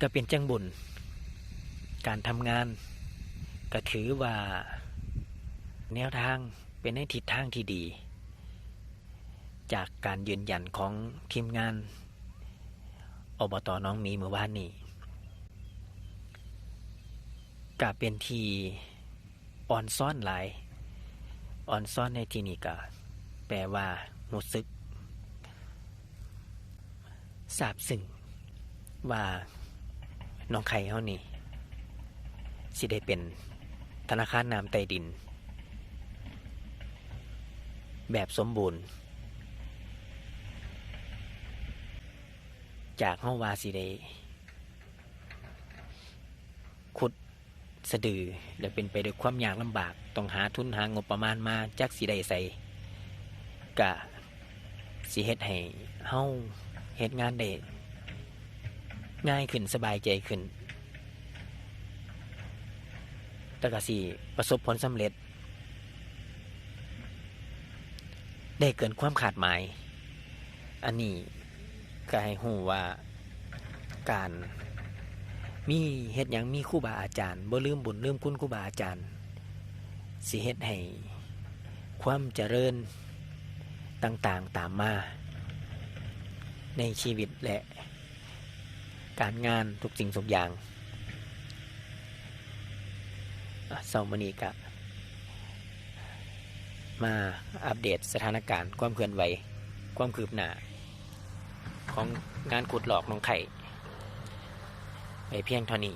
ก็เป็นจังบุญ การทำงาน ก็ถือว่า แนวทางเป็นในทิศทางที่ดี จากการยืนยันของทีมงานอบตน้องมีเมื่อวานนี้ก็เป็นทีอ่อนซ่อนหลายอ่อนซ่อนในที่นี้ก็แปลว่ารู้สึกทราบซึ้งว่า น้องไข่เฮานี่ สิได้เป็นธนาคารน้ำใต้ดิน แบบสมบูรณ์ จากเฮาว่าสิได้ขุดสะดือและเป็นไปด้วยความยากลำบาก ต้องหาทุนหางบประมาณมาจักสิได้ใส่กะสิเฮ็ดให้เฮาเฮ็ดงานได้ ง่ายขึ้นสบายใจขึ้นแต่ก็สิประสบผลสำเร็จ ได้เกินความขาดหมาย อันนี้ก็ให้หูว่าการมีเฮ็ดยังมีครูบาอาจารย์บ่ลืมบุญลืมคุณครูบาอาจารย์ สิเฮ็ดให้ความเจริญต่างๆตามมา ในชีวิตและ การงานทุกสิ่งทุกอย่างเสาร์มนีกะมาอัปเดตสถานการณ์ความเคลื่อนไหว ความคืบหน้า ของงานขุดหลอกน้องไข่ไปเพียงเท่านี้